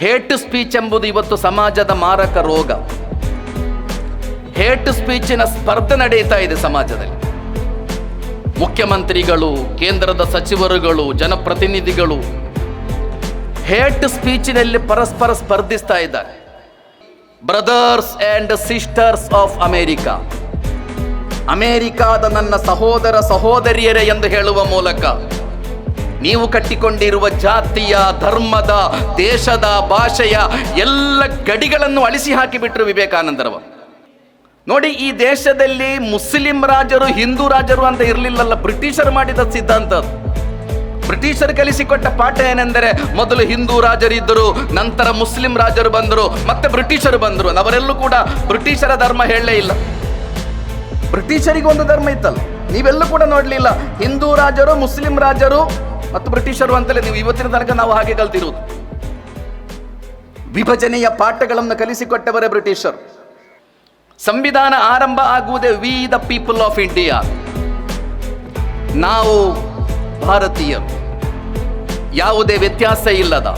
Hate speech ಎಂಬುದು ಇವತ್ತು ಸಮಾಜದ ಮಾರಕ ರೋಗ. ಹೇಟ್ ಸ್ಪೀಚಿನ ಸ್ಪರ್ಧೆ ನಡೆಯುತ್ತಾ ಇದೆ ಸಮಾಜದಲ್ಲಿ. ಮುಖ್ಯಮಂತ್ರಿಗಳು, ಕೇಂದ್ರದ ಸಚಿವರುಗಳು, ಜನಪ್ರತಿನಿಧಿಗಳು ಹೇಟ್ ಸ್ಪೀಚಿನಲ್ಲಿ ಪರಸ್ಪರ ಸ್ಪರ್ಧಿಸ್ತಾ ಇದ್ದಾರೆ. Brothers and sisters of America ಅಮೇರಿಕಾದ ನನ್ನ ಸಹೋದರ ಸಹೋದರಿಯರೇ ಎಂದು ಹೇಳುವ ಮೂಲಕ ನೀವು ಕಟ್ಟಿಕೊಂಡಿರುವ ಜಾತಿಯ, ಧರ್ಮದ, ದೇಶದ ಭಾಷೆಯ ಎಲ್ಲ ಗಡಿಗಳನ್ನು ಅಳಿಸಿ ಹಾಕಿಬಿಟ್ರು ವಿವೇಕಾನಂದರವ ನೋಡಿ, ಈ ದೇಶದಲ್ಲಿ ಮುಸ್ಲಿಂ ರಾಜರು, ಹಿಂದೂ ರಾಜರು ಅಂತ ಇರಲಿಲ್ಲಲ್ಲ, ಬ್ರಿಟಿಷರು ಮಾಡಿದ ಸಿದ್ಧಾಂತ. ಬ್ರಿಟಿಷರು ಕಲಿಸಿಕೊಟ್ಟ ಪಾಠ ಏನೆಂದರೆ, ಮೊದಲು ಹಿಂದೂ ರಾಜರಿದ್ದರು ನಂತರ ಮುಸ್ಲಿಂ ರಾಜರು ಬಂದರು, ಮತ್ತೆ ಬ್ರಿಟಿಷರು ಬಂದರು. ಅವರೆಲ್ಲೂ ಕೂಡ ಬ್ರಿಟಿಷರ ಧರ್ಮ ಹೇಳಲೇ ಇಲ್ಲ. ಬ್ರಿಟಿಷರಿಗೆ ಒಂದು ಧರ್ಮ ಇತ್ತಲ್ಲ, ನೀವೆಲ್ಲೂ ಕೂಡ ನೋಡಲಿಲ್ಲ, ಹಿಂದೂ ರಾಜರು, ಮುಸ್ಲಿಂ ರಾಜರು ಮತ್ತು ಬ್ರಿಟಿಷರು ಅಂತಲೇ ನೀವು ಇವತ್ತಿನ ತನಕ ನಾವು ಹಾಗೆ ಕಲ್ತಿರುವುದು. ವಿಭಜನೆಯ ಪಾಠಗಳನ್ನು ಕಲಿಸಿಕೊಟ್ಟವರೇ ಬ್ರಿಟಿಷರು. ಸಂವಿಧಾನ ಆರಂಭ ಆಗುವುದೇ we the people of India ನಾವು ಭಾರತೀಯರು. ಯಾವುದೇ ವ್ಯತ್ಯಾಸ ಇಲ್ಲದ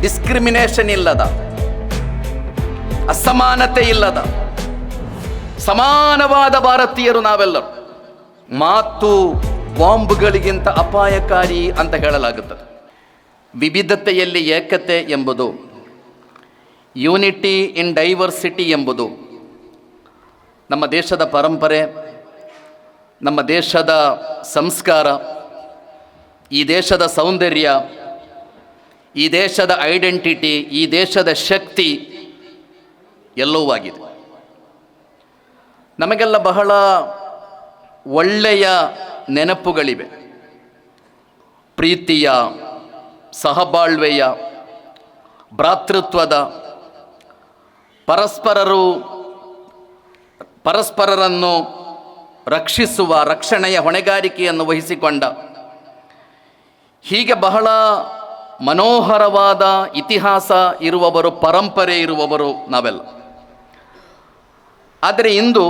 ಡಿಸ್ಕ್ರಿಮಿನೇಷನ್ ಇಲ್ಲದ, ಅಸಮಾನತೆ ಇಲ್ಲದ, ಸಮಾನವಾದ ಭಾರತೀಯರು ನಾವೆಲ್ಲರೂ. ಮಾತು ಬಾಂಬ್ಗಳಿಗಿಂತ ಅಪಾಯಕಾರಿ ಅಂತ ಹೇಳಲಾಗುತ್ತದೆ. ವಿವಿಧತೆಯಲ್ಲಿ ಏಕತೆ ಎಂಬುದು, ಯೂನಿಟಿ ಇನ್ ಡೈವರ್ಸಿಟಿ ಎಂಬುದು ನಮ್ಮ ದೇಶದ ಪರಂಪರೆ, ನಮ್ಮ ದೇಶದ ಸಂಸ್ಕಾರ, ಈ ದೇಶದ ಸೌಂದರ್ಯ, ಈ ದೇಶದ ಐಡೆಂಟಿಟಿ, ಈ ದೇಶದ ಶಕ್ತಿ ಎಲ್ಲವೂ ಆಗಿದೆ. ನಮಗೆಲ್ಲ ಬಹಳ ಒಳ್ಳೆಯ ನೆನಪುಗಳಿವೆ. ಪ್ರೀತಿಯ, ಸಹಬಾಳ್ವೆಯ, ಭ್ರಾತೃತ್ವದ, ಪರಸ್ಪರರು, ಪರಸ್ಪರರನ್ನು ರಕ್ಷಿಸುವ, ರಕ್ಷಣೆಯ ಹೊಣೆಗಾರಿಕೆಯನ್ನು ವಹಿಸಿಕೊಂಡ, ಹೀಗೆ ಬಹಳ ಮನೋಹರವಾದ ಇತಿಹಾಸ ಇರುವವರು, ಪರಂಪರೆ ಇರುವವರು ನಾವೆಲ್ಲ. ಆದರೆ ಇಂದು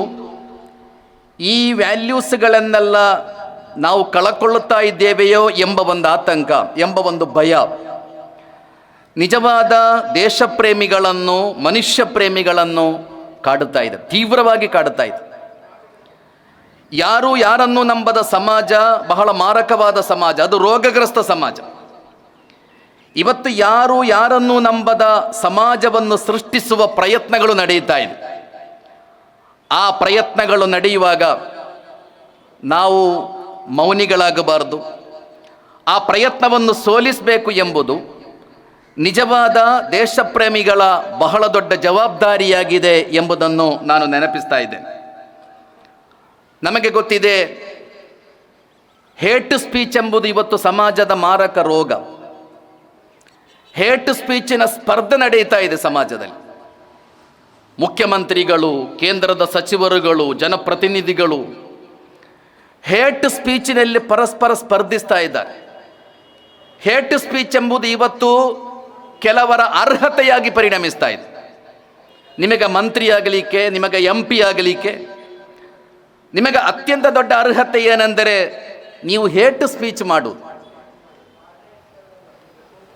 ಈ ವ್ಯಾಲ್ಯೂಸ್ಗಳನ್ನೆಲ್ಲ ನಾವು ಕಳಕೊಳ್ಳುತ್ತಾ ಇದ್ದೇವೆಯೋ ಎಂಬ ಒಂದು ಆತಂಕ, ಎಂಬ ಒಂದು ಭಯ. ನಿಜವಾದ ದೇಶ ಪ್ರೇಮಿಗಳನ್ನು ಮನುಷ್ಯ ಪ್ರೇಮಿಗಳನ್ನು ಕಾಡುತ್ತಾ ಇದೆ, ತೀವ್ರವಾಗಿ ಕಾಡುತ್ತಾ ಇದೆ. ಯಾರು ಯಾರನ್ನು ನಂಬದ ಸಮಾಜ, ಬಹಳ ಮಾರಕವಾದ ಸಮಾಜ, ಅದು ರೋಗಗ್ರಸ್ತ ಸಮಾಜ. ಇವತ್ತು ಯಾರು ಯಾರನ್ನು ನಂಬದ ಸಮಾಜವನ್ನು ಸೃಷ್ಟಿಸುವ ಪ್ರಯತ್ನಗಳು ನಡೆಯುತ್ತಾ ಇದೆ. ಆ ಪ್ರಯತ್ನಗಳು ನಡೆಯುವಾಗ ನಾವು ಮೌನಿಗಳಾಗಬಾರದು. ಆ ಪ್ರಯತ್ನವನ್ನು ಸೋಲಿಸಬೇಕು ಎಂಬುದು ನಿಜವಾದ ದೇಶಪ್ರೇಮಿಗಳ ಬಹಳ ದೊಡ್ಡ ಜವಾಬ್ದಾರಿಯಾಗಿದೆ ಎಂಬುದನ್ನು ನಾನು ನೆನಪಿಸ್ತಾ ಇದ್ದೇನೆ. ನಮಗೆ ಗೊತ್ತಿದೆ, ಹೇಟ್ ಸ್ಪೀಚ್ ಎಂಬುದು ಇವತ್ತು ಸಮಾಜದ ಮಾರಕ ರೋಗ. ಹೇಟ್ ಸ್ಪೀಚಿನ ಸ್ಪರ್ಧೆ ನಡೆಯುತ್ತಾ ಇದೆ ಸಮಾಜದಲ್ಲಿ. ಮುಖ್ಯಮಂತ್ರಿಗಳು, ಕೇಂದ್ರದ ಸಚಿವರುಗಳು, ಜನಪ್ರತಿನಿಧಿಗಳು ಹೇಟ್ ಸ್ಪೀಚಿನಲ್ಲಿ ಪರಸ್ಪರ ಸ್ಪರ್ಧಿಸ್ತಾ ಇದ್ದಾರೆ. ಹೇಟ್ ಸ್ಪೀಚ್ ಎಂಬುದು ಇವತ್ತು ಕೆಲವರ ಅರ್ಹತೆಯಾಗಿ ಪರಿಣಮಿಸ್ತಾ ಇದೆ. ನಿಮಗೆ ಮಂತ್ರಿ ಆಗಲಿಕ್ಕೆ, ನಿಮಗೆ ಎಂ ಪಿ ಆಗಲಿಕ್ಕೆ, ನಿಮಗೆ ಅತ್ಯಂತ ದೊಡ್ಡ ಅರ್ಹತೆ ಏನೆಂದರೆ ನೀವು ಹೇಟ್ ಸ್ಪೀಚ್ ಮಾಡುವುದು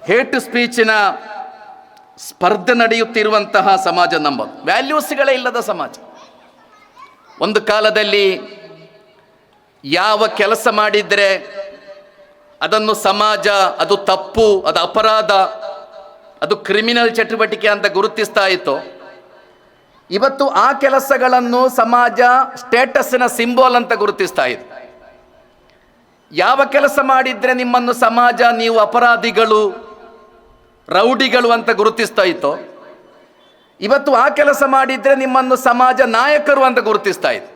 ಹೇಟ್ ಸ್ಪೀಚಿನ ಸ್ಪರ್ಧೆ ನಡೆಯುತ್ತಿರುವಂತಹ ಸಮಾಜ ನಂಬದು. ವ್ಯಾಲ್ಯೂಸ್ಗಳೇ ಇಲ್ಲದ ಸಮಾಜ. ಒಂದು ಕಾಲದಲ್ಲಿ ಯಾವ ಕೆಲಸ ಮಾಡಿದರೆ ಅದನ್ನು ಸಮಾಜ, ಅದು ತಪ್ಪು, ಅದು ಅಪರಾಧ, ಅದು ಕ್ರಿಮಿನಲ್ ಚಟುವಟಿಕೆ ಅಂತ ಗುರುತಿಸ್ತಾ ಇತ್ತು. ಇವತ್ತು ಆ ಕೆಲಸಗಳನ್ನು ಸಮಾಜ ಸ್ಟೇಟಸ್ಸಿನ ಸಿಂಬೋಲ್ ಅಂತ ಗುರುತಿಸ್ತಾ ಇದೆ. ಯಾವ ಕೆಲಸ ಮಾಡಿದ್ರೆ ನಿಮ್ಮನ್ನು ಸಮಾಜ, ನೀವು ಅಪರಾಧಿಗಳು, ರೌಡಿಗಳು ಅಂತ ಗುರುತಿಸ್ತಾ ಇತ್ತು. ಇವತ್ತು ಆ ಕೆಲಸ ಮಾಡಿದ್ರೆ ನಿಮ್ಮನ್ನು ಸಮಾಜ ನಾಯಕರು ಅಂತ ಗುರುತಿಸ್ತಾ ಇದೆ.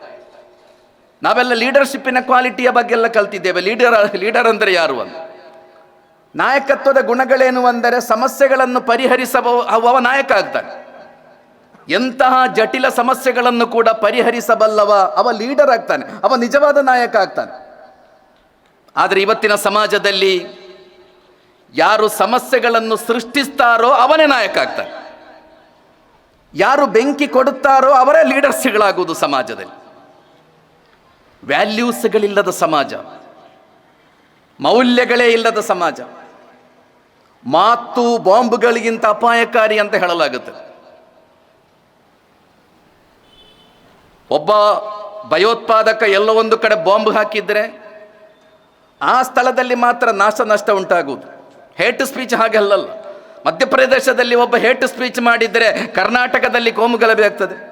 ನಾವೆಲ್ಲ ಲೀಡರ್ಶಿಪ್ಪಿನ ಕ್ವಾಲಿಟಿಯ ಬಗ್ಗೆ ಎಲ್ಲ ಕಲ್ತಿದ್ದೇವೆ. ಲೀಡರ್ ಲೀಡರ್ ಅಂದರೆ ಯಾರು ಅಂತ? ನಾಯಕತ್ವದ ಗುಣಗಳೇನು ಅಂದರೆ ಸಮಸ್ಯೆಗಳನ್ನು ಪರಿಹರಿಸಬ ಅವ ನಾಯಕ ಆಗ್ತಾನೆ. ಎಂತಹ ಜಟಿಲ ಸಮಸ್ಯೆಗಳನ್ನು ಕೂಡ ಪರಿಹರಿಸಬಲ್ಲವ ಅವ ಲೀಡರ್ ಆಗ್ತಾನೆ. ಅವ ನಿಜವಾದ ನಾಯಕ ಆಗ್ತಾನೆ. ಆದರೆ ಇವತ್ತಿನ ಸಮಾಜದಲ್ಲಿ ಯಾರು ಸಮಸ್ಯೆಗಳನ್ನು ಸೃಷ್ಟಿಸ್ತಾರೋ ಅವನೇ ನಾಯಕ ಆಗ್ತಾನೆ. ಯಾರು ಬೆಂಕಿ ಕೊಡುತ್ತಾರೋ ಅವರೇ ಲೀಡರ್ಸ್ಗಳಾಗುವುದು ಸಮಾಜದಲ್ಲಿ. ವ್ಯಾಲ್ಯೂಸ್ಗಳಿಲ್ಲದ ಸಮಾಜ, ಮೌಲ್ಯಗಳೇ ಇಲ್ಲದ ಸಮಾಜ, ಮಾತು ಬಾಂಬ್ಗಳಿಗಿಂತ ಅಪಾಯಕಾರಿ ಅಂತ ಹೇಳಲಾಗುತ್ತೆ. ಒಬ್ಬ ಭಯೋತ್ಪಾದಕ ಎಲ್ಲ ಒಂದು ಕಡೆ ಬಾಂಬ್ ಹಾಕಿದ್ರೆ ಆ ಸ್ಥಳದಲ್ಲಿ ಮಾತ್ರ ನಾಶ ನಷ್ಟ ಉಂಟಾಗುವುದು. ಹೇಟ್ ಸ್ಪೀಚ್ ಹಾಗೆ ಅಲ್ಲಲ್ಲ. ಮಧ್ಯಪ್ರದೇಶದಲ್ಲಿ ಒಬ್ಬ ಹೇಟ್ ಸ್ಪೀಚ್ ಮಾಡಿದರೆ ಕರ್ನಾಟಕದಲ್ಲಿ ಕೋಮು ಗಲಭೆ ಆಗ್ತದೆ.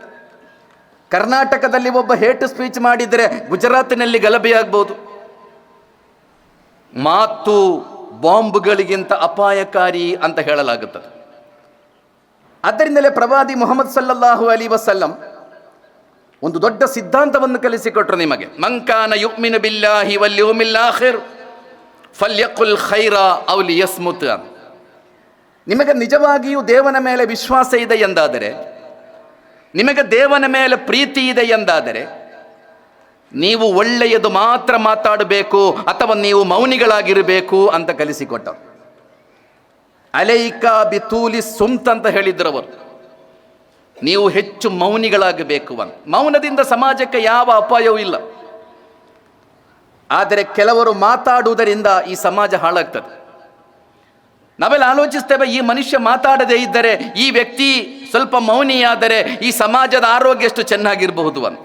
ಕರ್ನಾಟಕದಲ್ಲಿ ಒಬ್ಬ ಹೇಟ್ ಸ್ಪೀಚ್ ಮಾಡಿದರೆ ಗುಜರಾತಿನಲ್ಲಿ ಗಲಭೆ ಆಗ್ಬೋದು ಮಾತು ಬಾಂಬ್ಗಳಿಗಿಂತ ಅಪಾಯಕಾರಿ ಅಂತ ಹೇಳಲಾಗುತ್ತದೆ. ಆದ್ದರಿಂದಲೇ ಪ್ರವಾದಿ ಮೊಹಮ್ಮದ್ ಸಲ್ಲಲ್ಲಾಹು ಅಲಿ ವಸಲ್ಲಂ ಒಂದು ದೊಡ್ಡ ಸಿದ್ಧಾಂತವನ್ನು ಕಲಿಸಿಕೊಟ್ರು ನಿಮಗೆ. ಮಂಕಾನ ಯುಕ್ಮಿನ ಬಿಲ್ಲಾಹಿ ವಲ್ ಯೌಮಿಲ್ ಆಖಿರ್ ಫಲ್ಯಕುಲ್ ಖೈರ ಅವ್ಲಿ ಯಸ್ಮುತ್ ನಿಮಗೆ ನಿಜವಾಗಿಯೂ ದೇವನ ಮೇಲೆ ವಿಶ್ವಾಸ ಇದೆ ಎಂದಾದರೆ ನಿಮಗೆ ದೇವನ ಮೇಲೆ ಪ್ರೀತಿ ಇದೆ ಎಂದಾದರೆ ನೀವು ಒಳ್ಳೆಯದು ಮಾತ್ರ ಮಾತಾಡಬೇಕು ಅಥವಾ ನೀವು ಮೌನಿಗಳಾಗಿರಬೇಕು ಅಂತ ಕಲಿಸಿಕೊಟ್ಟರು ಅಲೈಕಾ ಬಿತೂಲಿ ಸುಮ್ತ್ ಅಂತ ಹೇಳಿದ್ರು ಅವರು ನೀವು ಹೆಚ್ಚು ಮೌನಿಗಳಾಗಬೇಕು ಅಂತ. ಮೌನದಿಂದ ಸಮಾಜಕ್ಕೆ ಯಾವ ಅಪಾಯವೂ ಇಲ್ಲ. ಆದರೆ ಕೆಲವರು ಮಾತಾಡುವುದರಿಂದ ಈ ಸಮಾಜ ಹಾಳಾಗ್ತದೆ. ನಾವೆಲ್ಲ ಆಲೋಚಿಸ್ತೇವೆ, ಈ ಮನುಷ್ಯ ಮಾತಾಡದೇ ಇದ್ದರೆ ಈ ವ್ಯಕ್ತಿ ಸ್ವಲ್ಪ ಮೌನಿಯಾದರೆ ಈ ಸಮಾಜದ ಆರೋಗ್ಯ ಎಷ್ಟು ಚೆನ್ನಾಗಿರಬಹುದು ಅಂತ.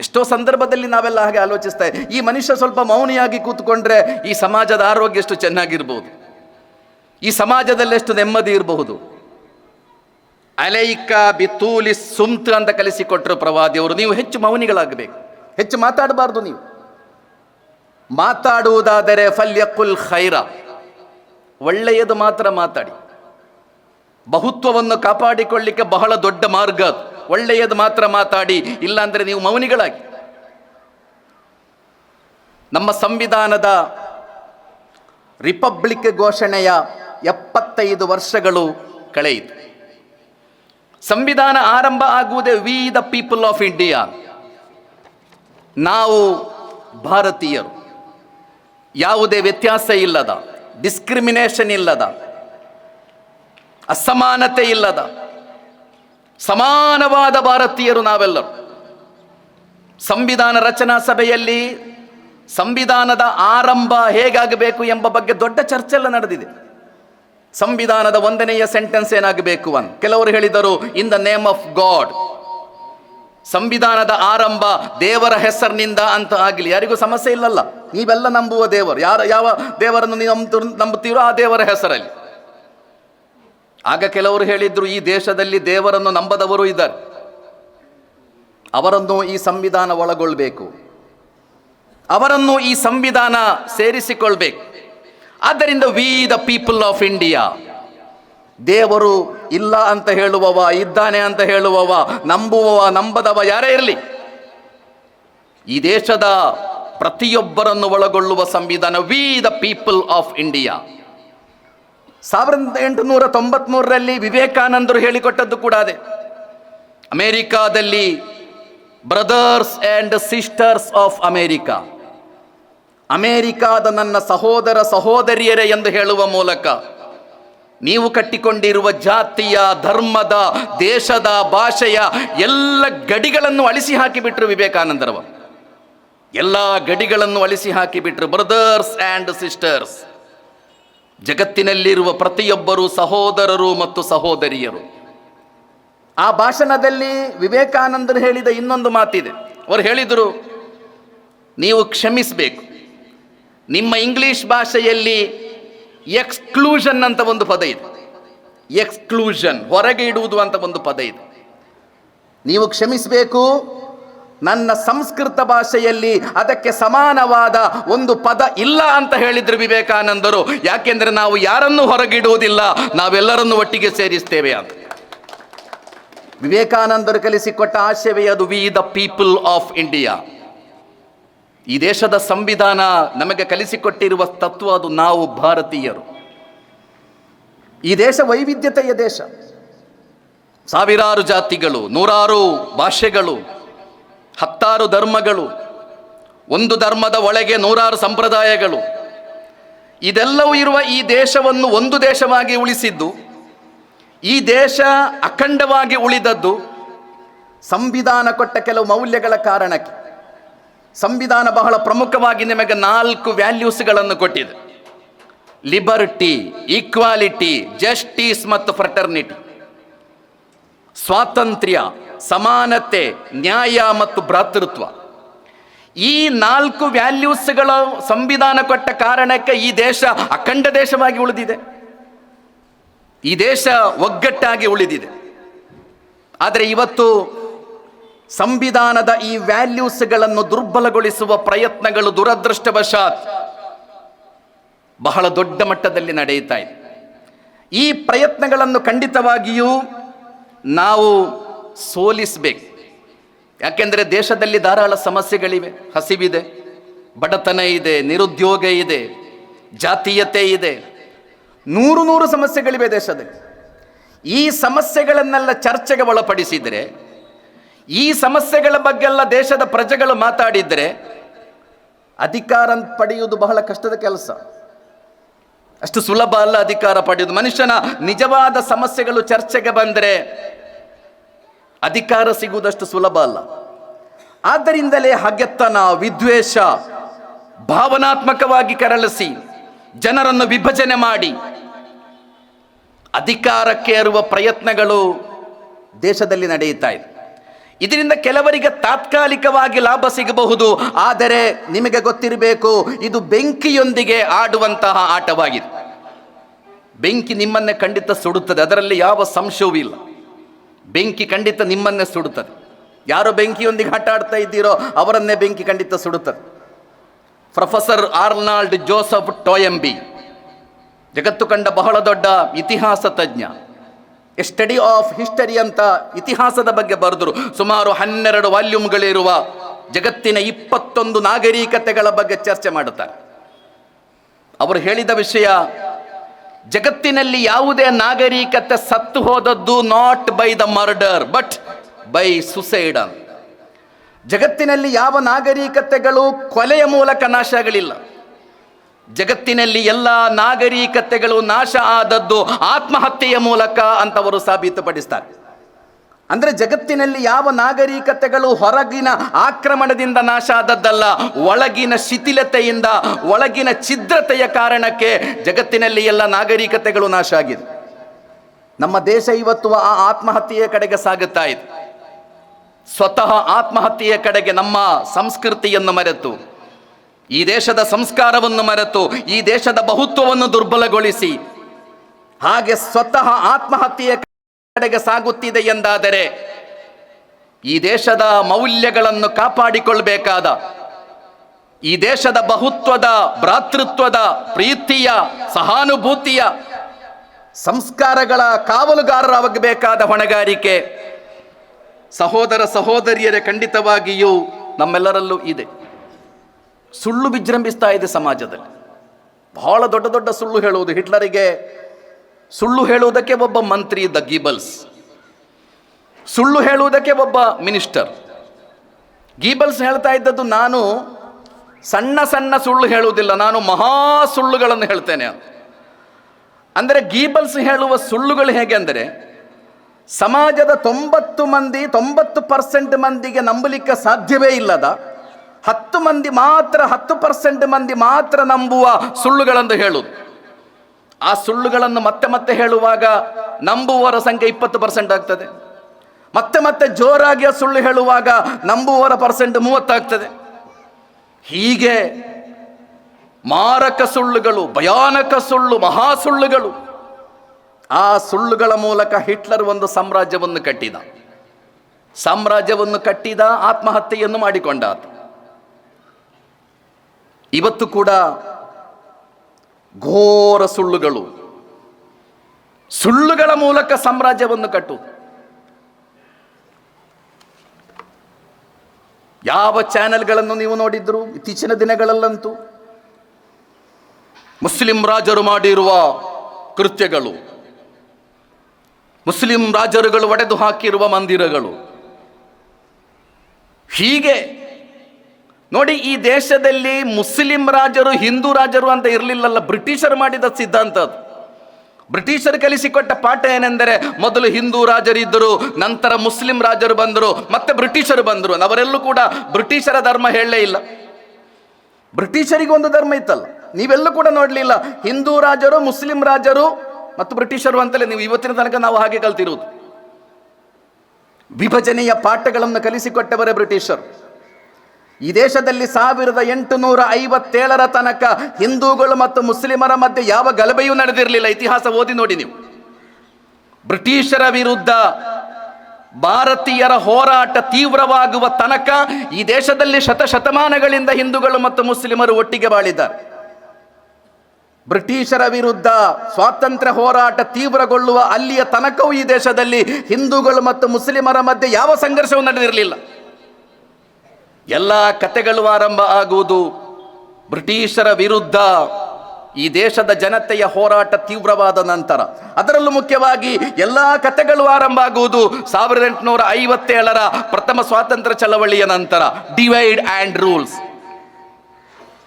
ಎಷ್ಟೋ ಸಂದರ್ಭದಲ್ಲಿ ನಾವೆಲ್ಲ ಹಾಗೆ ಆಲೋಚಿಸ್ತಾ ಈ ಮನುಷ್ಯ ಸ್ವಲ್ಪ ಮೌನಿಯಾಗಿ ಕೂತ್ಕೊಂಡ್ರೆ ಈ ಸಮಾಜದ ಆರೋಗ್ಯ ಎಷ್ಟು ಚೆನ್ನಾಗಿರ್ಬೋದು ಈ ಸಮಾಜದಲ್ಲಿ ಎಷ್ಟು ನೆಮ್ಮದಿ ಇರಬಹುದು. ಅಲೈಕ ಬಿತೂಲಿ ಸುಮ್ತ ಅಂತ ಪ್ರವಾದಿ ಪ್ರವಾದಿಯವರು. ನೀವು ಹೆಚ್ಚು ಮೌನಿಗಳಾಗಬೇಕು. ಹೆಚ್ಚು ಮಾತಾಡಬಾರ್ದು ನೀವು. ಮಾತಾಡುವುದಾದರೆ ಫಲ್ಯಕುಲ್ ಖೈರ. ಒಳ್ಳೆಯದು ಮಾತ್ರ ಮಾತಾಡಿ. ಬಹುತ್ವವನ್ನು ಕಾಪಾಡಿಕೊಳ್ಳಿಕ್ಕೆ ಬಹಳ ದೊಡ್ಡ ಮಾರ್ಗ ಒಳ್ಳೆಯದು ಮಾತ್ರ ಮಾತಾಡಿ, ಇಲ್ಲಾಂದರೆ ನೀವು ಮೌನಿಗಳಾಗಿ. ನಮ್ಮ ಸಂವಿಧಾನದ ರಿಪಬ್ಲಿಕ್ ಘೋಷಣೆಯ ಎಪ್ಪತ್ತೈದು ವರ್ಷಗಳು ಕಳೆಯಿತು. ಸಂವಿಧಾನ ಆರಂಭ ಆಗುವುದೇ we the people of India ನಾವು ಭಾರತೀಯರು. ಯಾವುದೇ ವ್ಯತ್ಯಾಸ ಇಲ್ಲದ ಡಿಸ್ಕ್ರಿಮಿನೇಷನ್ ಇಲ್ಲದ ಅಸಮಾನತೆ ಇಲ್ಲದ ಸಮಾನವಾದ ಭಾರತೀಯರು ನಾವೆಲ್ಲರೂ. ಸಂವಿಧಾನ ರಚನಾ ಸಭೆಯಲ್ಲಿ ಸಂವಿಧಾನದ ಆರಂಭ ಹೇಗಾಗಬೇಕು ಎಂಬ ಬಗ್ಗೆ ದೊಡ್ಡ ಚರ್ಚೆ ಎಲ್ಲ ನಡೆದಿದೆ. ಸಂವಿಧಾನದ ಒಂದನೆಯ ಸೆಂಟೆನ್ಸ್ ಏನಾಗಬೇಕು ಅಂತ ಕೆಲವರು ಹೇಳಿದರು in the name of god ಸಂವಿಧಾನದ ಆರಂಭ ದೇವರ ಹೆಸರಿನಿಂದ ಅಂತ ಆಗಲಿ, ಯಾರಿಗೂ ಸಮಸ್ಯೆ ಇಲ್ಲಲ್ಲ. ನೀವೆಲ್ಲ ನಂಬುವ ದೇವರು, ಯಾರ, ಯಾವ ದೇವರನ್ನು ನೀವು ನಂಬುತ್ತೀರೋ ಆ ದೇವರ ಹೆಸರಲ್ಲಿ. ಆಗ ಕೆಲವರು ಹೇಳಿದ್ರು, ಈ ದೇಶದಲ್ಲಿ ದೇವರನ್ನು ನಂಬದವರು ಇದ್ದಾರೆ. ಅವರನ್ನು ಈ ಸಂವಿಧಾನ ಒಳಗೊಳ್ಬೇಕು. ಅವರನ್ನು ಈ ಸಂವಿಧಾನ ಸೇರಿಸಿಕೊಳ್ಬೇಕು. ಆದ್ದರಿಂದ we the people of India ದೇವರು ಇಲ್ಲ ಅಂತ ಹೇಳುವವ, ಇದ್ದಾನೆ ಅಂತ ಹೇಳುವವ, ನಂಬುವವ, ನಂಬದವ ಯಾರೇ ಇರಲಿ. ಈ ದೇಶದ ಪ್ರತಿಯೊಬ್ಬರನ್ನು ಒಳಗೊಳ್ಳುವ ಸಂವಿಧಾನ we the people of India ಸಾವಿರದ ಎಂಟುನೂರ ತೊಂಬತ್ಮೂರರಲ್ಲಿ ವಿವೇಕಾನಂದರು ಹೇಳಿಕೊಟ್ಟದ್ದು ಕೂಡ ಅದೇ. ಅಮೇರಿಕಾದಲ್ಲಿ brothers and sisters of America. ಅಮೇರಿಕಾದ ನನ್ನ ಸಹೋದರ ಸಹೋದರಿಯರೇ ಎಂದು ಹೇಳುವ ಮೂಲಕ ನೀವು ಕಟ್ಟಿಕೊಂಡಿರುವ ಜಾತಿಯ, ಧರ್ಮದ, ದೇಶದ, ಭಾಷೆಯ ಎಲ್ಲ ಗಡಿಗಳನ್ನು ಅಳಿಸಿ ಹಾಕಿಬಿಟ್ರು ವಿವೇಕಾನಂದರವರು. ಎಲ್ಲ ಗಡಿಗಳನ್ನು ಅಳಿಸಿ ಹಾಕಿಬಿಟ್ರು ಬ್ರದರ್ಸ್ ಆ್ಯಂಡ್ ಸಿಸ್ಟರ್ಸ್. ಜಗತ್ತಿನಲ್ಲಿರುವ ಪ್ರತಿಯೊಬ್ಬರು ಸಹೋದರರು ಮತ್ತು ಸಹೋದರಿಯರು. ಆ ಭಾಷಣದಲ್ಲಿ ವಿವೇಕಾನಂದರು ಹೇಳಿದ ಇನ್ನೊಂದು ಮಾತಿದೆ. ಅವರು ಹೇಳಿದರು, ನೀವು ಕ್ಷಮಿಸಬೇಕು. ನಿಮ್ಮ ಇಂಗ್ಲಿಷ್ ಭಾಷೆಯಲ್ಲಿ ಎಕ್ಸ್ಕ್ಲೂಷನ್ ಅಂತ ಒಂದು ಪದ ಇದೆ. ಎಕ್ಸ್ಕ್ಲೂಷನ್, ಹೊರಗೆ ಇಡುವುದು ಅಂತ ಒಂದು ಪದ ಇದೆ. ನೀವು ಕ್ಷಮಿಸಬೇಕು ನನ್ನ ಸಂಸ್ಕೃತ ಭಾಷೆಯಲ್ಲಿ ಅದಕ್ಕೆ ಸಮಾನವಾದ ಒಂದು ಪದ ಇಲ್ಲ ಅಂತ ಹೇಳಿದ್ರು ವಿವೇಕಾನಂದರು. ಯಾಕೆಂದ್ರೆ ನಾವು ಯಾರನ್ನೂ ಹೊರಗಿಡುವುದಿಲ್ಲ, ನಾವೆಲ್ಲರನ್ನು ಒಟ್ಟಿಗೆ ಸೇರಿಸ್ತೇವೆ ಅಂತ. ವಿವೇಕಾನಂದರು ಕಲಿಸಿಕೊಟ್ಟ ಆಶಯವೇ ಅದು we the people of India ಈ ದೇಶದ ಸಂವಿಧಾನ ನಮಗೆ ಕಲಿಸಿಕೊಟ್ಟಿರುವ ತತ್ವ ಅದು, ನಾವು ಭಾರತೀಯರು. ಈ ದೇಶ ವೈವಿಧ್ಯತೆಯ ದೇಶ. ಸಾವಿರಾರು ಜಾತಿಗಳು, ನೂರಾರು ಭಾಷೆಗಳು ಹತ್ತಾರು ಧರ್ಮಗಳು, ಒಂದು ಧರ್ಮದ ಒಳಗೆ ನೂರಾರು ಸಂಪ್ರದಾಯಗಳು. ಇದೆಲ್ಲವೂ ಇರುವ ಈ ದೇಶವನ್ನು ಒಂದು ದೇಶವಾಗಿ ಉಳಿಸಿದ್ದು, ಈ ದೇಶ ಅಖಂಡವಾಗಿ ಉಳಿದದ್ದು ಸಂವಿಧಾನ ಕೊಟ್ಟ ಕೆಲವು ಮೌಲ್ಯಗಳ ಕಾರಣಕ್ಕೆ. ಸಂವಿಧಾನ ಬಹಳ ಪ್ರಮುಖವಾಗಿ ನಿಮಗೆ ನಾಲ್ಕು ವ್ಯಾಲ್ಯೂಸ್ಗಳನ್ನು ಕೊಟ್ಟಿದೆ. ಲಿಬರ್ಟಿ, ಈಕ್ವಾಲಿಟಿ, ಜಸ್ಟಿಸ್ ಮತ್ತು ಫ್ರಟರ್ನಿಟಿ. ಸ್ವಾತಂತ್ರ್ಯ ಸಮಾನತೆ, ನ್ಯಾಯ ಮತ್ತು ಭ್ರಾತೃತ್ವ. ಈ ನಾಲ್ಕು ವ್ಯಾಲ್ಯೂಸ್ಗಳ ಸಂವಿಧಾನ ಕೊಟ್ಟ ಕಾರಣಕ್ಕೆ ಈ ದೇಶ ಅಖಂಡ ದೇಶವಾಗಿ ಉಳಿದಿದೆ. ಈ ದೇಶ ಒಗ್ಗಟ್ಟಾಗಿ ಉಳಿದಿದೆ. ಆದರೆ ಇವತ್ತು ಸಂವಿಧಾನದ ಈ ವ್ಯಾಲ್ಯೂಸ್ಗಳನ್ನು ದುರ್ಬಲಗೊಳಿಸುವ ಪ್ರಯತ್ನಗಳು ದುರದೃಷ್ಟವಶಾತ್ ಬಹಳ ದೊಡ್ಡ ಮಟ್ಟದಲ್ಲಿ ನಡೆಯುತ್ತಾ ಇದೆ. ಈ ಪ್ರಯತ್ನಗಳನ್ನು ಖಂಡಿತವಾಗಿಯೂ ನಾವು ಸೋಲಿಸಬೇಕು. ಯಾಕೆಂದರೆ ದೇಶದಲ್ಲಿ ಧಾರಾಳ ಸಮಸ್ಯೆಗಳಿವೆ. ಹಸಿವಿದೆ, ಬಡತನ ಇದೆ, ನಿರುದ್ಯೋಗ ಇದೆ, ಜಾತೀಯತೆ ಇದೆ. ನೂರು ನೂರು ಸಮಸ್ಯೆಗಳಿವೆ ದೇಶದಲ್ಲಿ. ಈ ಸಮಸ್ಯೆಗಳನ್ನೆಲ್ಲ ಚರ್ಚೆಗೆ ಒಳಪಡಿಸಿದರೆ, ಈ ಸಮಸ್ಯೆಗಳ ಬಗ್ಗೆಲ್ಲ ದೇಶದ ಪ್ರಜೆಗಳು ಮಾತಾಡಿದರೆ ಅಧಿಕಾರ ಪಡೆಯುವುದು ಬಹಳ ಕಷ್ಟದ ಕೆಲಸ. ಅಷ್ಟು ಸುಲಭ ಅಲ್ಲ ಅಧಿಕಾರ ಪಡೆಯುವುದು. ಮನುಷ್ಯನ ನಿಜವಾದ ಸಮಸ್ಯೆಗಳು ಚರ್ಚೆಗೆ ಬಂದರೆ ಅಧಿಕಾರ ಸಿಗುವುದಷ್ಟು ಸುಲಭ ಅಲ್ಲ. ಆದ್ದರಿಂದಲೇ ಹಗೆತ್ತನ ವಿದ್ವೇಷ ಭಾವನಾತ್ಮಕವಾಗಿ ಕರಳಿಸಿ ಜನರನ್ನು ವಿಭಜನೆ ಮಾಡಿ ಅಧಿಕಾರಕ್ಕೆ ಇರುವ ಪ್ರಯತ್ನಗಳು ದೇಶದಲ್ಲಿ ನಡೆಯುತ್ತಾ ಇದೆ. ಇದರಿಂದ ಕೆಲವರಿಗೆ ತಾತ್ಕಾಲಿಕವಾಗಿ ಲಾಭ ಸಿಗಬಹುದು. ಆದರೆ ನಿಮಗೆ ಗೊತ್ತಿರಬೇಕು, ಇದು ಬೆಂಕಿಯೊಂದಿಗೆ ಆಡುವಂತಹ ಆಟವಾಗಿದೆ. ಬೆಂಕಿ ನಿಮ್ಮನ್ನೇ ಖಂಡಿತ ಸುಡುತ್ತದೆ. ಅದರಲ್ಲಿ ಯಾವ ಸಂಶಯವೂ ಇಲ್ಲ ಬೆಂಕಿ ಖಂಡಿತ ನಿಮ್ಮನ್ನೇ ಸುಡುತ್ತದೆ. ಯಾರು ಬೆಂಕಿಯೊಂದಿಗೆ ಆಟ ಆಡ್ತಾ ಇದ್ದೀರೋ ಅವರನ್ನೇ ಬೆಂಕಿ ಖಂಡಿತ ಸುಡುತ್ತದೆ. ಪ್ರೊಫೆಸರ್ ಆರ್ನಾಲ್ಡ್ ಜೋಸಫ್ ಟೋಯಂಬಿ, ಜಗತ್ತು ಕಂಡ ಬಹಳ ದೊಡ್ಡ ಇತಿಹಾಸ ತಜ್ಞ, ಎ ಸ್ಟಡಿ ಆಫ್ ಹಿಸ್ಟರಿ ಅಂತ ಇತಿಹಾಸದ ಬಗ್ಗೆ ಬರೆದರು. ಸುಮಾರು ಹನ್ನೆರಡು ವಾಲ್ಯೂಮ್ಗಳಿರುವ ಜಗತ್ತಿನ ಇಪ್ಪತ್ತೊಂದು ನಾಗರಿಕತೆಗಳ ಬಗ್ಗೆ ಚರ್ಚೆ ಮಾಡುತ್ತಾರೆ. ಅವರು ಹೇಳಿದ ವಿಷಯ ಜಗತ್ತಿನಲ್ಲಿ ಯಾವುದೇ ನಾಗರಿಕತೆ ಸತ್ತು ಹೋದದ್ದು not by the murder but by suicide ಜಗತ್ತಿನಲ್ಲಿ ಯಾವ ನಾಗರಿಕತೆಗಳು ಕೊಲೆಯ ಮೂಲಕ ನಾಶ ಆಗಲಿಲ್ಲ. ಜಗತ್ತಿನಲ್ಲಿ ಎಲ್ಲ ನಾಗರಿಕತೆಗಳು ನಾಶ ಆದದ್ದು ಆತ್ಮಹತ್ಯೆಯ ಮೂಲಕ ಅಂತವರು ಸಾಬೀತುಪಡಿಸ್ತಾರೆ. ಅಂದರೆ ಜಗತ್ತಿನಲ್ಲಿ ಯಾವ ನಾಗರಿಕತೆಗಳು ಹೊರಗಿನ ಆಕ್ರಮಣದಿಂದ ನಾಶ ಆದದ್ದಲ್ಲ, ಒಳಗಿನ ಶಿಥಿಲತೆಯಿಂದ, ಒಳಗಿನ ಛಿದ್ರತೆಯ ಕಾರಣಕ್ಕೆ ಜಗತ್ತಿನಲ್ಲಿ ಎಲ್ಲ ನಾಗರಿಕತೆಗಳು ನಾಶ ಆಗಿದೆ ನಮ್ಮ ದೇಶ ಇವತ್ತು ಆ ಆತ್ಮಹತ್ಯೆಯ ಕಡೆಗೆ ಸಾಗುತ್ತಾ ಇದೆ. ಸ್ವತಃ ಆತ್ಮಹತ್ಯೆಯ ಕಡೆಗೆ ನಮ್ಮ ಸಂಸ್ಕೃತಿಯನ್ನು ಮರೆತು, ಈ ದೇಶದ ಸಂಸ್ಕಾರವನ್ನು ಮರೆತು, ಈ ದೇಶದ ಬಹುತ್ವವನ್ನು ದುರ್ಬಲಗೊಳಿಸಿ, ಹಾಗೆ ಸ್ವತಃ ಆತ್ಮಹತ್ಯೆಯ ಕಡೆಗೆ ಸಾಗುತ್ತಿದೆ ಎಂದಾದರೆ ಈ ದೇಶದ ಮೌಲ್ಯಗಳನ್ನು ಕಾಪಾಡಿಕೊಳ್ಬೇಕಾದ, ಈ ದೇಶದ ಬಹುತ್ವದ, ಭ್ರಾತೃತ್ವದ, ಪ್ರೀತಿಯ, ಸಹಾನುಭೂತಿಯ ಸಂಸ್ಕಾರಗಳ ಕಾವಲುಗಾರರಾಗಬೇಕಾದ ಹೊಣೆಗಾರಿಕೆ ಸಹೋದರ ಸಹೋದರಿಯರೇ ಖಂಡಿತವಾಗಿಯೂ ನಮ್ಮೆಲ್ಲರಲ್ಲೂ ಇದೆ. ಸುಳ್ಳು ವಿಜೃಂಭಿಸ್ತಾ ಇದೆ ಸಮಾಜದಲ್ಲಿ. ಬಹಳ ದೊಡ್ಡ ದೊಡ್ಡ ಸುಳ್ಳು ಹೇಳುವುದು ಹಿಟ್ಲರಿಗೆ ಸುಳ್ಳು ಹೇಳುವುದಕ್ಕೆ ಒಬ್ಬ ಮಂತ್ರಿ ದ ಗೀಬಲ್ಸ್. ಸುಳ್ಳು ಹೇಳುವುದಕ್ಕೆ ಒಬ್ಬ ಮಿನಿಸ್ಟರ್. ಗೀಬಲ್ಸ್ ಹೇಳ್ತಾ ಇದ್ದದ್ದು ನಾನು ಸಣ್ಣ ಸಣ್ಣ ಸುಳ್ಳು ಹೇಳುವುದಿಲ್ಲ, ನಾನು ಮಹಾ ಸುಳ್ಳುಗಳನ್ನು ಹೇಳ್ತೇನೆ ಅಂದರೆ ಗೀಬಲ್ಸ್ ಹೇಳುವ ಸುಳ್ಳುಗಳು ಹೇಗೆ ಅಂದರೆ, ಸಮಾಜದ ತೊಂಬತ್ತು ಮಂದಿ, ತೊಂಬತ್ತು ಪರ್ಸೆಂಟ್ ಮಂದಿಗೆ ನಂಬಲಿಕ್ಕೆ ಸಾಧ್ಯವೇ ಇಲ್ಲದ, ಹತ್ತು ಮಂದಿ ಮಾತ್ರ, ಹತ್ತು ಪರ್ಸೆಂಟ್ ಮಂದಿ ಮಾತ್ರ ನಂಬುವ ಸುಳ್ಳುಗಳನ್ನು ಹೇಳುವುದು ಆ ಸುಳ್ಳುಗಳನ್ನು ಮತ್ತೆ ಮತ್ತೆ ಹೇಳುವಾಗ ನಂಬುವವರ ಸಂಖ್ಯೆ ಇಪ್ಪತ್ತು ಪರ್ಸೆಂಟ್ ಆಗ್ತದೆ. ಮತ್ತೆ ಮತ್ತೆ ಜೋರಾಗಿ ಆ ಸುಳ್ಳು ಹೇಳುವಾಗ ನಂಬುವವರ ಪರ್ಸೆಂಟ್ ಮೂವತ್ತಾಗ್ತದೆ. ಹೀಗೆ ಮಾರಕ ಸುಳ್ಳುಗಳು, ಭಯಾನಕ ಸುಳ್ಳು, ಮಹಾ ಸುಳ್ಳುಗಳು ಆ ಸುಳ್ಳುಗಳ ಮೂಲಕ ಹಿಟ್ಲರ್ ಒಂದು ಸಾಮ್ರಾಜ್ಯವನ್ನು ಕಟ್ಟಿದ. ಸಾಮ್ರಾಜ್ಯವನ್ನು ಕಟ್ಟಿದ, ಆತ್ಮಹತ್ಯೆಯನ್ನು ಮಾಡಿಕೊಂಡ ಇವತ್ತು ಕೂಡ ಘೋರ ಸುಳ್ಳುಗಳು. ಸುಳ್ಳುಗಳ ಮೂಲಕ ಸಾಮ್ರಾಜ್ಯವನ್ನು ಕಟ್ಟು. ಯಾವ ಚಾನೆಲ್ಗಳನ್ನು ನೀವು ನೋಡಿದ್ರು ಇತ್ತೀಚಿನ ದಿನಗಳಲ್ಲಂತೂ. ಮುಸ್ಲಿಂ ರಾಜರು ಮಾಡಿರುವ ಕೃತ್ಯಗಳು. ಮುಸ್ಲಿಂ ರಾಜರುಗಳು ಒಡೆದು ಹಾಕಿರುವ ಮಂದಿರಗಳು. ಹೀಗೆ ನೋಡಿ, ಈ ದೇಶದಲ್ಲಿ ಮುಸ್ಲಿಂ ರಾಜರು, ಹಿಂದೂ ರಾಜರು ಅಂತ ಇರಲಿಲ್ಲಲ್ಲ, ಬ್ರಿಟಿಷರು ಮಾಡಿದ ಸಿದ್ಧಾಂತ ಅದು. ಬ್ರಿಟಿಷರು ಕಲಿಸಿಕೊಟ್ಟ ಪಾಠ ಏನೆಂದರೆ, ಮೊದಲು ಹಿಂದೂ ರಾಜರಿದ್ದರು ನಂತರ ಮುಸ್ಲಿಂ ರಾಜರು ಬಂದರು, ಮತ್ತೆ ಬ್ರಿಟಿಷರು ಬಂದರು. ಅವರೆಲ್ಲೂ ಕೂಡ ಬ್ರಿಟಿಷರ ಧರ್ಮ ಹೇಳಲೇ ಇಲ್ಲ. ಬ್ರಿಟಿಷರಿಗೆ ಒಂದು ಧರ್ಮ ಇತ್ತಲ್ಲ. ನೀವೆಲ್ಲೂ ಕೂಡ ನೋಡಲಿಲ್ಲ, ಹಿಂದೂ ರಾಜರು, ಮುಸ್ಲಿಂ ರಾಜರು ಮತ್ತು ಬ್ರಿಟಿಷರು ಅಂತಲೇ ನೀವು ಇವತ್ತಿನ ತನಕ ನಾವು ಹಾಗೆ ಕಲ್ತಿರುವುದು. ವಿಭಜನೆಯ ಪಾಠಗಳನ್ನು ಕಲಿಸಿಕೊಟ್ಟವರೇ ಬ್ರಿಟಿಷರು. ಈ ದೇಶದಲ್ಲಿ ಸಾವಿರದ ಎಂಟುನೂರ ಐವತ್ತೇಳರ ತನಕ ಹಿಂದೂಗಳು ಮತ್ತು ಮುಸ್ಲಿಮರ ಮಧ್ಯೆ ಯಾವ ಗಲಭೆಯೂ ನಡೆದಿರಲಿಲ್ಲ. ಇತಿಹಾಸ ಓದಿ ನೋಡಿ ನೀವು. ಬ್ರಿಟಿಷರ ವಿರುದ್ಧ ಭಾರತೀಯರ ಹೋರಾಟ ತೀವ್ರವಾಗುವ ತನಕ ಈ ದೇಶದಲ್ಲಿ ಶತಶತಮಾನಗಳಿಂದ ಹಿಂದೂಗಳು ಮತ್ತು ಮುಸ್ಲಿಮರು ಒಟ್ಟಿಗೆ ಬಾಳಿದ್ದಾರೆ. ಬ್ರಿಟಿಷರ ವಿರುದ್ಧ ಸ್ವಾತಂತ್ರ್ಯ ಹೋರಾಟ ತೀವ್ರಗೊಳ್ಳುವ ಅಲ್ಲಿಯ ತನಕವೂ ಈ ದೇಶದಲ್ಲಿ ಹಿಂದೂಗಳು ಮತ್ತು ಮುಸ್ಲಿಮರ ಮಧ್ಯೆ ಯಾವ ಸಂಘರ್ಷವೂ ನಡೆದಿರಲಿಲ್ಲ. ಎಲ್ಲ ಕತೆಗಳು ಆರಂಭ ಆಗುವುದು. ಬ್ರಿಟಿಷರ ವಿರುದ್ಧ ಈ ದೇಶದ ಜನತೆಯ ಹೋರಾಟ ತೀವ್ರವಾದ ನಂತರ. ಅದರಲ್ಲೂ ಮುಖ್ಯವಾಗಿ ಎಲ್ಲ ಕತೆಗಳು ಆರಂಭ ಆಗುವುದು ಸಾವಿರದ ಎಂಟುನೂರ ಐವತ್ತೇಳರ ಪ್ರಥಮ ಸ್ವಾತಂತ್ರ್ಯ ಚಳವಳಿಯ ನಂತರ. ಡಿವೈಡ್ ಆ್ಯಂಡ್ ರೂಲ್ಸ್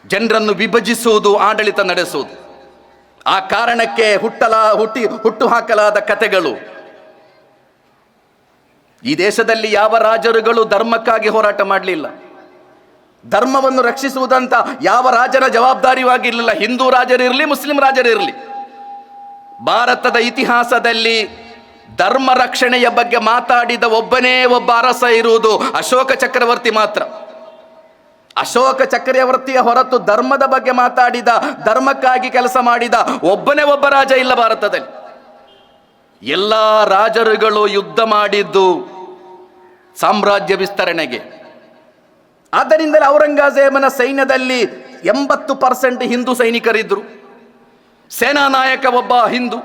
ಜನರನ್ನು ವಿಭಜಿಸುವುದು, ಆಡಳಿತ ನಡೆಸುವುದು. ಆ ಕಾರಣಕ್ಕೆ ಹುಟ್ಟಲ, ಹುಟ್ಟಿ ಹುಟ್ಟು ಹಾಕಲಾದ ಕತೆಗಳು. ಈ ದೇಶದಲ್ಲಿ ಯಾವ ರಾಜರುಗಳು ಧರ್ಮಕ್ಕಾಗಿ ಹೋರಾಟ ಮಾಡಲಿಲ್ಲ. ಧರ್ಮವನ್ನು ರಕ್ಷಿಸುವುದಂತ ಯಾವ ರಾಜರ ಜವಾಬ್ದಾರಿಯಾಗಿರಲಿಲ್ಲ ಹಿಂದೂ ರಾಜರಿರಲಿ, ಮುಸ್ಲಿಂ ರಾಜರಿರಲಿ. ಭಾರತದ ಇತಿಹಾಸದಲ್ಲಿ ಧರ್ಮ ರಕ್ಷಣೆಯ ಬಗ್ಗೆ ಮಾತಾಡಿದ ಒಬ್ಬನೇ ಒಬ್ಬ ಅರಸ ಇರುವುದು ಅಶೋಕ ಚಕ್ರವರ್ತಿ ಮಾತ್ರ. ಅಶೋಕ ಚಕ್ರವರ್ತಿಯ ಹೊರತು ಧರ್ಮದ ಬಗ್ಗೆ ಮಾತಾಡಿದ, ಧರ್ಮಕ್ಕಾಗಿ ಕೆಲಸ ಮಾಡಿದ ಒಬ್ಬನೇ ಒಬ್ಬ ರಾಜ ಇಲ್ಲ ಭಾರತದಲ್ಲಿ. ಎಲ್ಲ ರಾಜರುಗಳು ಯುದ್ಧ ಮಾಡಿದ್ದು ಸಾಮ್ರಾಜ್ಯ ವಿಸ್ತರಣೆಗೆ. ಆದ್ದರಿಂದಲೇ ಔರಂಗಜೇಬನ ಸೈನ್ಯದಲ್ಲಿ ಎಂಬತ್ತು ಪರ್ಸೆಂಟ್ ಹಿಂದೂ ಸೈನಿಕರಿದ್ದರು ಸೇನಾ ನಾಯಕ ಒಬ್ಬ ಹಿಂದೂ.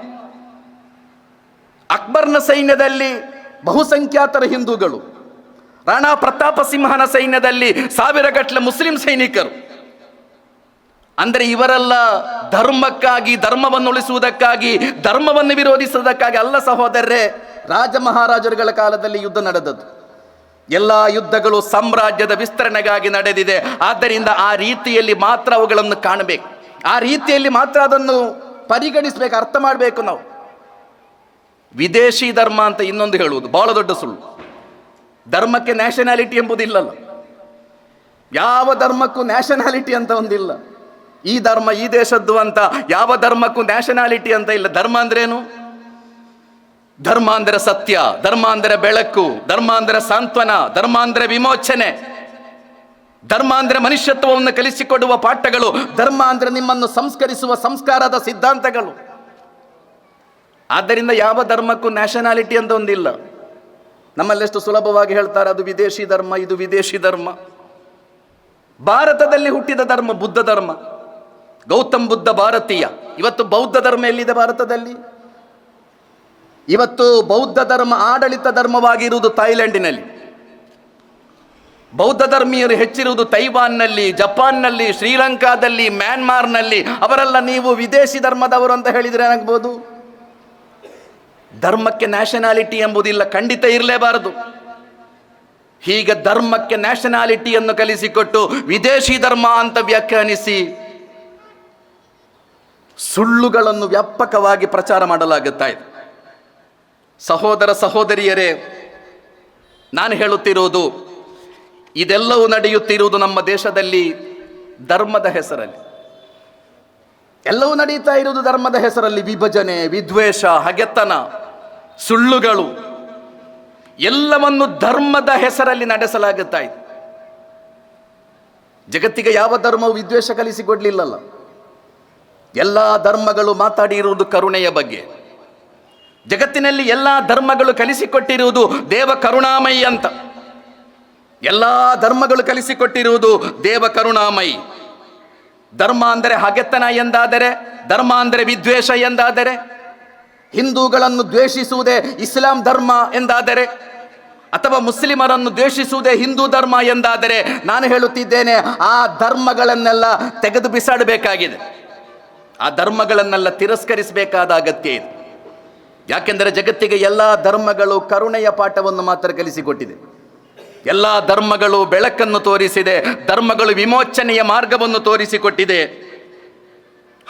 ಅಕ್ಬರ್ನ ಸೈನ್ಯದಲ್ಲಿ ಬಹುಸಂಖ್ಯಾತರ ಹಿಂದೂಗಳು. ರಾಣಾ ಪ್ರತಾಪ ಸಿಂಹನ ಸೈನ್ಯದಲ್ಲಿ ಸಾವಿರಗಟ್ಟಲೆ ಮುಸ್ಲಿಂ ಸೈನಿಕರು. ಅಂದರೆ ಇವರೆಲ್ಲ ಧರ್ಮಕ್ಕಾಗಿ ಧರ್ಮವನ್ನು ಉಳಿಸುವುದಕ್ಕಾಗಿ ಧರ್ಮವನ್ನು ವಿರೋಧಿಸುವುದಕ್ಕಾಗಿ ಅಲ್ಲ ಸಹೋದರರೇ ರಾಜ ಮಹಾರಾಜರುಗಳ ಕಾಲದಲ್ಲಿ ಯುದ್ಧ ನಡೆದದ್ದು. ಎಲ್ಲ ಯುದ್ಧಗಳು ಸಾಮ್ರಾಜ್ಯದ ವಿಸ್ತರಣೆಗಾಗಿ ನಡೆದಿದೆ. ಆದ್ದರಿಂದ ಆ ರೀತಿಯಲ್ಲಿ ಮಾತ್ರ ಅವುಗಳನ್ನು ಕಾಣಬೇಕು. ಆ ರೀತಿಯಲ್ಲಿ ಮಾತ್ರ ಅದನ್ನು ಪರಿಗಣಿಸಬೇಕು, ಅರ್ಥ ಮಾಡಬೇಕು ನಾವು. ವಿದೇಶಿ ಧರ್ಮ ಅಂತ ಇನ್ನೊಂದು ಹೇಳುವುದು. ಬಹಳ ದೊಡ್ಡ ಸುಳ್ಳು. ಧರ್ಮಕ್ಕೆ ನ್ಯಾಷನಾಲಿಟಿ ಎಂಬುದಿಲ್ಲಲ್ಲ ಯಾವ ಧರ್ಮಕ್ಕೂ ನ್ಯಾಷನಾಲಿಟಿ ಅಂತ ಒಂದಿಲ್ಲ. ಈ ಧರ್ಮ ಈ ದೇಶದ್ದು ಅಂತ, ಯಾವ ಧರ್ಮಕ್ಕೂ ನ್ಯಾಷನಾಲಿಟಿ ಅಂತ ಇಲ್ಲ. ಧರ್ಮ ಅಂದ್ರೇನು? ಧರ್ಮ ಸತ್ಯ ಧರ್ಮ ಬೆಳಕು ಧರ್ಮ ಸಾಂತ್ವನ ಧರ್ಮ ವಿಮೋಚನೆ. ಧರ್ಮ ಮನುಷ್ಯತ್ವವನ್ನು ಕಲಿಸಿಕೊಡುವ ಪಾಠಗಳು ಧರ್ಮ ನಿಮ್ಮನ್ನು ಸಂಸ್ಕರಿಸುವ ಸಂಸ್ಕಾರದ ಸಿದ್ಧಾಂತಗಳು. ಆದ್ದರಿಂದ ಯಾವ ಧರ್ಮಕ್ಕೂ ನ್ಯಾಷನಾಲಿಟಿ ಅಂತ ಒಂದಿಲ್ಲ ನಮ್ಮಲ್ಲೆಷ್ಟು ಸುಲಭವಾಗಿ ಹೇಳ್ತಾರೆ, ಅದು ವಿದೇಶಿ ಧರ್ಮ, ಇದು ವಿದೇಶಿ ಧರ್ಮ. ಭಾರತದಲ್ಲಿ ಹುಟ್ಟಿದ ಧರ್ಮ ಬುದ್ಧ ಧರ್ಮ. ಗೌತಮ್ ಬುದ್ಧ ಭಾರತೀಯ. ಇವತ್ತು ಬೌದ್ಧ ಧರ್ಮ ಎಲ್ಲಿದೆ ಭಾರತದಲ್ಲಿ? ಇವತ್ತು ಬೌದ್ಧ ಧರ್ಮ ಆಡಳಿತ ಧರ್ಮವಾಗಿರುವುದು ಥೈಲ್ಯಾಂಡಿನಲ್ಲಿ ಬೌದ್ಧ ಧರ್ಮೀಯರು ಹೆಚ್ಚಿರುವುದು ತೈವಾನ್ನಲ್ಲಿ, ಜಪಾನ್ನಲ್ಲಿ, ಶ್ರೀಲಂಕಾದಲ್ಲಿ, ಮ್ಯಾನ್ಮಾರ್ನಲ್ಲಿ. ಅವರೆಲ್ಲ ನೀವು ವಿದೇಶಿ ಧರ್ಮದವರು ಅಂತ ಹೇಳಿದರೆ ಏನಾಗ್ಬೋದು? ಧರ್ಮಕ್ಕೆ ನ್ಯಾಷನಾಲಿಟಿ ಎಂಬುದಿಲ್ಲ, ಖಂಡಿತ ಇರಲೇಬಾರದು. ಹೀಗೆ ಧರ್ಮಕ್ಕೆ ನ್ಯಾಷನಾಲಿಟಿಯನ್ನು ಕಲಿಸಿಕೊಟ್ಟು ವಿದೇಶಿ ಧರ್ಮ ಅಂತ ವ್ಯಾಖ್ಯಾನಿಸಿ ಸುಳ್ಳುಗಳನ್ನು ವ್ಯಾಪಕವಾಗಿ ಪ್ರಚಾರ ಮಾಡಲಾಗುತ್ತಾ ಇದೆ. ಸಹೋದರ ಸಹೋದರಿಯರೇ, ನಾನು ಹೇಳುತ್ತಿರುವುದು, ಇದೆಲ್ಲವೂ ನಡೆಯುತ್ತಿರುವುದು ನಮ್ಮ ದೇಶದಲ್ಲಿ ಧರ್ಮದ ಹೆಸರಲ್ಲಿ. ಎಲ್ಲವೂ ನಡೀತಾ ಇರುವುದು ಧರ್ಮದ ಹೆಸರಲ್ಲಿ. ವಿಭಜನೆ, ವಿದ್ವೇಷ, ಹಗೆತನ, ಸುಳ್ಳುಗಳು, ಎಲ್ಲವನ್ನು ಧರ್ಮದ ಹೆಸರಲ್ಲಿ ನಡೆಸಲಾಗುತ್ತಾ ಇದೆ. ಜಗತ್ತಿಗೆ ಯಾವ ಧರ್ಮವು ವಿದ್ವೇಷ ಕಲಿಸಿಕೊಡ್ಲಿಲ್ಲಲ್ಲ. ಎಲ್ಲ ಧರ್ಮಗಳು ಮಾತಾಡಿರುವುದು ಕರುಣೆಯ ಬಗ್ಗೆ. ಜಗತ್ತಿನಲ್ಲಿ ಎಲ್ಲ ಧರ್ಮಗಳು ಕಲಿಸಿಕೊಟ್ಟಿರುವುದು ದೇವ ಕರುಣಾಮಯಿ ಅಂತ. ಎಲ್ಲ ಧರ್ಮಗಳು ಕಲಿಸಿಕೊಟ್ಟಿರುವುದು ದೇವ ಕರುಣಾಮಯಿ. ಧರ್ಮ ಅಂದರೆ ಹಗೆತನ ಎಂದಾದರೆ, ಧರ್ಮ ಅಂದರೆ ವಿದ್ವೇಷ ಎಂದಾದರೆ, ಹಿಂದೂಗಳನ್ನು ದ್ವೇಷಿಸುವುದೇ ಇಸ್ಲಾಂ ಧರ್ಮ ಎಂದಾದರೆ, ಅಥವಾ ಮುಸ್ಲಿಮರನ್ನು ದ್ವೇಷಿಸುವುದೇ ಹಿಂದೂ ಧರ್ಮ ಎಂದಾದರೆ, ನಾನು ಹೇಳುತ್ತಿದ್ದೇನೆ, ಆ ಧರ್ಮಗಳನ್ನೆಲ್ಲ ತೆಗೆದು ಬಿಸಾಡಬೇಕಾಗಿದೆ. ಆ ಧರ್ಮಗಳನ್ನೆಲ್ಲ ತಿರಸ್ಕರಿಸಬೇಕಾದ ಅಗತ್ಯ ಇದೆ. ಯಾಕೆಂದರೆ ಜಗತ್ತಿಗೆ ಎಲ್ಲ ಧರ್ಮಗಳು ಕರುಣೆಯ ಪಾಠವನ್ನು ಮಾತ್ರ ಕಲಿಸಿಕೊಟ್ಟಿದೆ. ಎಲ್ಲ ಧರ್ಮಗಳು ಬೆಳಕನ್ನು ತೋರಿಸಿದೆ, ಧರ್ಮಗಳು ವಿಮೋಚನೆಯ ಮಾರ್ಗವನ್ನು ತೋರಿಸಿಕೊಟ್ಟಿದೆ.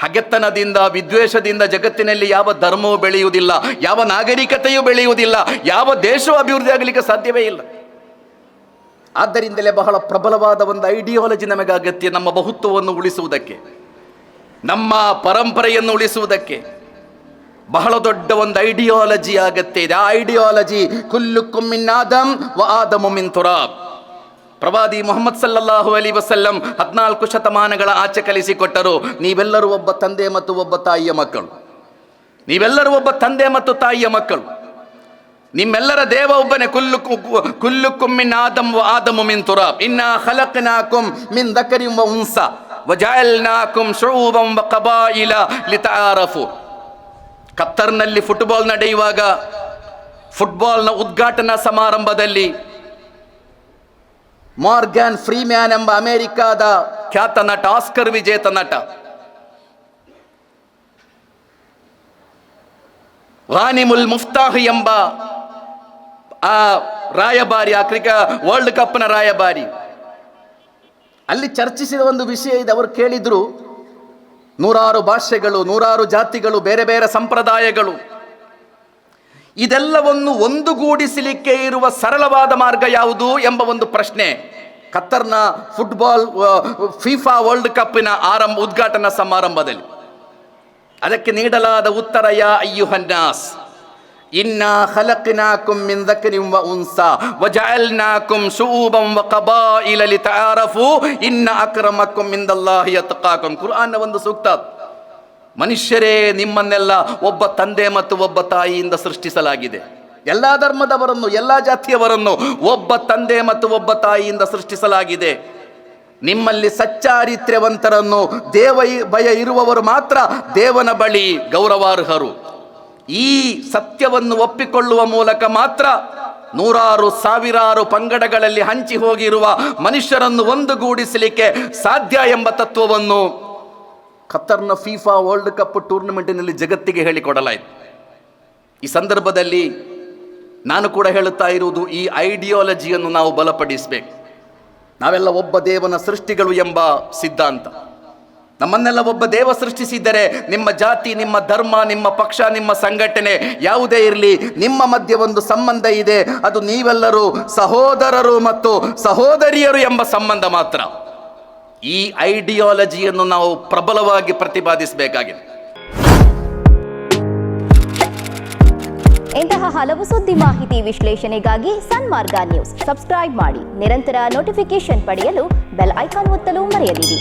ಹಗೆತನದಿಂದ, ವಿದ್ವೇಷದಿಂದ ಜಗತ್ತಿನಲ್ಲಿ ಯಾವ ಧರ್ಮವೂ ಬೆಳೆಯುವುದಿಲ್ಲ, ಯಾವ ನಾಗರಿಕತೆಯೂ ಬೆಳೆಯುವುದಿಲ್ಲ, ಯಾವ ದೇಶವೂ ಅಭಿವೃದ್ಧಿ ಆಗಲಿಕ್ಕೆ ಸಾಧ್ಯವೇ ಇಲ್ಲ. ಆದ್ದರಿಂದಲೇ ಬಹಳ ಪ್ರಬಲವಾದ ಒಂದು ಐಡಿಯಾಲಜಿ ನಮಗೆ ಅಗತ್ಯ ನಮ್ಮ ಬಹುತ್ವವನ್ನು ಉಳಿಸುವುದಕ್ಕೆ, ನಮ್ಮ ಪರಂಪರೆಯನ್ನು ಉಳಿಸುವುದಕ್ಕೆ. ಬಹಳ ದೊಡ್ಡ ಒಂದು ಐಡಿಯಾಲಜಿ ಆಗತ್ತೆ ಇದೆ. ಆ ಐಡಿಯಾಲಜಿ ಕುಲ್ಲು ಕುಮ್ಮಿನ್ ಆದಮ್ ವ ಆದಮು ಮಿನ್ ತುರಾಬ್. ಪ್ರವಾದಿ ಮೊಹಮ್ಮದ್ ಸಲ್ಲಲ್ಲಾಹು ಅಲಿ ವಸಲ್ಲಂ ಹದಿನಾಲ್ಕು ಶತಮಾನಗಳ ಆಚೆ ಕಲಿಸಿಕೊಟ್ಟರು. ನೀವೆಲ್ಲರೂ ಒಬ್ಬ ತಂದೆ ಮತ್ತು ಒಬ್ಬ ತಾಯಿಯ ಮಕ್ಕಳು. ನೀವೆಲ್ಲರೂ ಒಬ್ಬ ತಂದೆ ಮತ್ತು ತಾಯಿಯ ಮಕ್ಕಳು. ನಿಮ್ಮೆಲ್ಲರ ದೇವ ಒಬ್ಬನೇ. ಕುಲ್ಲು ಕುಲ್ಲು ಕುಮ್ಮಿನ್ ಆದಮ್ ವ ಆದಮು ಮಿನ್ ತುರಾಬ್. ಇನ್ನ ಹಲಕನಾಕುಂ ಮಿನ್ ದಕರಿಂ ವ ಉನ್ಸ. ವಜಾಯಲ್ನಾಕುಂ ಶೂಬಂ ವ ಕಬಾಯಿಲ ಲಿತಾರಫು. ಕತ್ತರ್ನಲ್ಲಿ ಫುಟ್ಬಾಲ್ ನಡೆಯುವಾಗ ಫುಟ್ಬಾಲ್ನ ಉದ್ಘಾಟನಾ ಸಮಾರಂಭದಲ್ಲಿ ಮಾರ್ಗ್ಯಾನ್ ಫ್ರೀಮ್ಯಾನ್ ಎಂಬ ಅಮೆರಿಕಾದ ಖ್ಯಾತ ನಟ, ಆಸ್ಕರ್ ವಿಜೇತ ನಟ, ರಾನಿಮುಲ್ ಮುಫ್ತಾಹ್ ಎಂಬ, ಆ ರಾಯಭಾರಿ, ಆ ಕ್ರಿಕ ವರ್ಲ್ಡ್ ಕಪ್ನ ರಾಯಭಾರಿ. ಅಲ್ಲಿ ಚರ್ಚಿಸಿದ ಒಂದು ವಿಷಯ ಇದೆ, ಅವರು ಕೇಳಿದ್ರು ನೂರಾರು ಭಾಷೆಗಳು, ನೂರಾರು ಜಾತಿಗಳು, ಬೇರೆ ಬೇರೆ ಸಂಪ್ರದಾಯಗಳು. ಇದೆಲ್ಲವನ್ನು ಒಂದುಗೂಡಿಸಲಿಕ್ಕೆ ಇರುವ ಸರಳವಾದ ಮಾರ್ಗ ಯಾವುದು ಎಂಬ ಒಂದು ಪ್ರಶ್ನೆ. ಕತ್ತರ್ನ ಫುಟ್ಬಾಲ್ ಫಿಫಾ ವರ್ಲ್ಡ್ ಕಪ್ಪಿನ ಆರಂಭ, ಉದ್ಘಾಟನಾ ಸಮಾರಂಭದಲ್ಲಿ. ಅದಕ್ಕೆ ನೀಡಲಾದ ಉತ್ತರ ಯಾ ಅಯ್ಯುಹನ್ನಾಸ್? ಇನ್ನ ಖಲಕ್ನಾಕುಂ ಮಿನ್ ವ ಉನ್ಸಾ ವಜಅಲ್ನಾಕುಂ ಶುಊಬಂ ವ ಕಬಾಯಿಲ ಲಿತಆರಫು ಇನ್ನ ಅಕ್ರಮಕುಂ ಇಂದಲ್ಲಾಹಿ ಯತ್ಕಾಕುಂ ಕುರ್ಆನ್ನ ಒಂದು ಸೂಕ್ತ. ಮನುಷ್ಯರೇ ನಿಮ್ಮನ್ನೆಲ್ಲ ಒಬ್ಬ ತಂದೆ ಮತ್ತು ಒಬ್ಬ ತಾಯಿಯಿಂದ ಸೃಷ್ಟಿಸಲಾಗಿದೆ. ಎಲ್ಲ ಧರ್ಮದವರನ್ನು ಎಲ್ಲ ಜಾತಿಯವರನ್ನು ಒಬ್ಬ ತಂದೆ ಮತ್ತು ಒಬ್ಬ ತಾಯಿಯಿಂದ ಸೃಷ್ಟಿಸಲಾಗಿದೆ. ನಿಮ್ಮಲ್ಲಿ ಸಚ್ಚಾರಿತ್ರ್ಯವಂತರನ್ನು ದೇವ ಭಯ ಇರುವವರು ಮಾತ್ರ ದೇವನ ಬಳಿ ಗೌರವಾರ್ಹರು. ಈ ಸತ್ಯವನ್ನು ಒಪ್ಪಿಕೊಳ್ಳುವ ಮೂಲಕ ಮಾತ್ರ ನೂರಾರು ಸಾವಿರಾರು ಪಂಗಡಗಳಲ್ಲಿ ಹಂಚಿ ಹೋಗಿರುವ ಮನುಷ್ಯರನ್ನು ಒಂದುಗೂಡಿಸಲಿಕ್ಕೆ ಸಾಧ್ಯ ಎಂಬ ತತ್ವವನ್ನು ಖತರ್ನ ಫೀಫಾ ವರ್ಲ್ಡ್ ಕಪ್ ಟೂರ್ನಮೆಂಟಿನಲ್ಲಿ ಜಗತ್ತಿಗೆ ಹೇಳಿಕೊಡಲಾಯಿತು. ಈ ಸಂದರ್ಭದಲ್ಲಿ ನಾನು ಕೂಡ ಹೇಳುತ್ತಾ ಇರುವುದು ಈ ಐಡಿಯಾಲಜಿಯನ್ನು ನಾವು ಬಲಪಡಿಸಬೇಕು. ನಾವೆಲ್ಲ ಒಬ್ಬ ದೇವನ ಸೃಷ್ಟಿಗಳು ಎಂಬ ಸಿದ್ಧಾಂತ. ನಮ್ಮನ್ನೆಲ್ಲ ಒಬ್ಬ ದೇವ ಸೃಷ್ಟಿಸಿದ್ದರೆ ನಿಮ್ಮ ಜಾತಿ, ನಿಮ್ಮ ಧರ್ಮ, ನಿಮ್ಮ ಪಕ್ಷ, ನಿಮ್ಮ ಸಂಘಟನೆ ಯಾವುದೇ ಇರಲಿ, ನಿಮ್ಮ ಮಧ್ಯೆ ಒಂದು ಸಂಬಂಧ ಇದೆ. ಅದು ನೀವೆಲ್ಲರೂ ಸಹೋದರರು ಮತ್ತು ಸಹೋದರಿಯರು ಎಂಬ ಸಂಬಂಧ ಮಾತ್ರ. ಈ ಐಡಿಯಾಲಜಿಯನ್ನು ನಾವು ಪ್ರಬಲವಾಗಿ ಪ್ರತಿಪಾದಿಸಬೇಕಾಗಿದೆ. ಇಂತಹ ಹಲವು ಸುದ್ದಿ ಮಾಹಿತಿ ವಿಶ್ಲೇಷಣೆಗಾಗಿ ಸನ್ಮಾರ್ಗ ನ್ಯೂಸ್. ಸಬ್ಸ್ಕ್ರೈಬ್ ಮಾಡಿ. ನಿರಂತರ ನೋಟಿಫಿಕೇಶನ್ ಪಡೆಯಲು ಬೆಲ್ ಐಕಾನ್ ಒತ್ತಲು ಮರೆಯದಿರಿ.